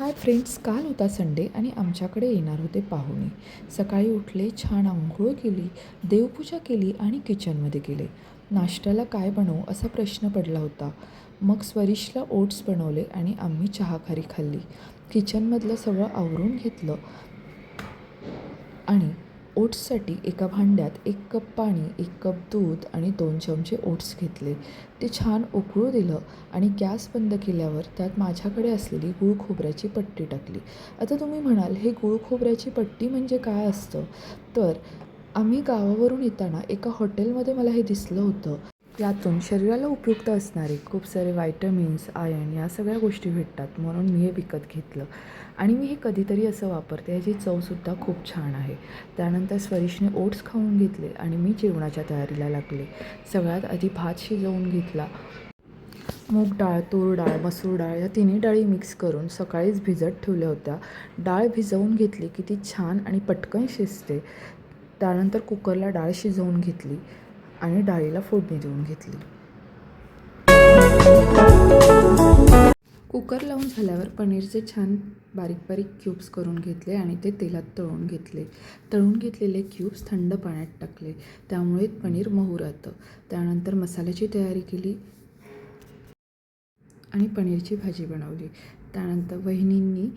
Hi friends काल होता Sunday आणि आमच्याकडे येणार होते पाहुणे. सकाळी उठले छान आंघोळ केली देवपूजा केली आणि किचनमध्ये गेले. नाश्त्याला काय बनवू असा प्रश्न पडला होता. मग स्वरिशला ओट्स बनवले आणि आम्ही चहाखारी खाल्ली. किचनमधलं सगळं आवरून घेतलं आणि ओट्ससाठी एका भांड्यात एक कप पाणी एक कप दूध आणि दोन चमचे ओट्स घेतले. ते छान उकळू दिलं आणि गॅस बंद केल्यावर त्यात माझ्याकडे असलेली गुळ खोबऱ्याची पट्टी टाकली. आता तुम्ही म्हणाल हे गुळ खोबऱ्याची पट्टी म्हणजे काय असतं? तर आम्ही गावावरून येताना एका हॉटेलमध्ये मला हे दिसलं होतं. यातून शरीराला उपयुक्त असणारे खूप सारे व्हायटमिन्स आयर्न या सगळ्या गोष्टी भेटतात म्हणून मी हे विकत घेतलं. आणि मी हे कधीतरी असं वापरते. ह्याची चवसुद्धा खूप छान आहे. त्यानंतर स्वरिशने ओट्स खाऊन घेतले आणि मी जेवणाच्या तयारीला लागले. सगळ्यात आधी भात शिजवून घेतला. मूग डाळ तूर डाळ मसूर डाळ या तिन्ही डाळी मिक्स करून सकाळीच भिजत ठेवल्या होत्या. डाळ भिजवून घेतली. की ती छान आणि पटकन शिजते. त्यानंतर कुकरला डाळ शिजवून घेतली. आणि डाळीला फोडणी देऊन घेतली. कुकर लावून झाल्यावर पनीरचे छान बारीक बारीक क्यूब्स करून घेतले आणि ते तेलात तळून घेतले. तळून घेतलेले क्यूब्स थंड पाण्यात टाकले. त्यामुळे पनीर मऊ राहतं. त्यानंतर मसाल्याची तयारी केली आणि पनीरची भाजी बनवली. त्यानंतर वहिनींनी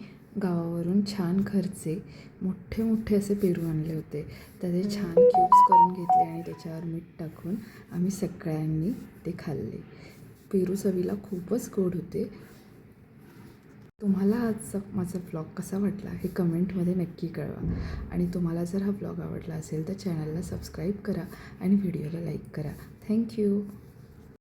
गावावरून छान घरचे मोठे मोठे असे पेरू आणले होते. त्याचे छान क्यूब्स करून घेतले आणि त्याच्यावर मीठ टाकून आम्ही सगळ्यांनी ते खाल्ले. पेरू चवीला खूपच गोड होते. तुम्हाला आजचा माझा ब्लॉग कसा वाटला हे कमेंटमध्ये नक्की कळवा. आणि तुम्हाला जर हा ब्लॉग आवडला असेल तर चॅनलला सबस्क्राईब करा आणि व्हिडिओला लाईक करा. थँक्यू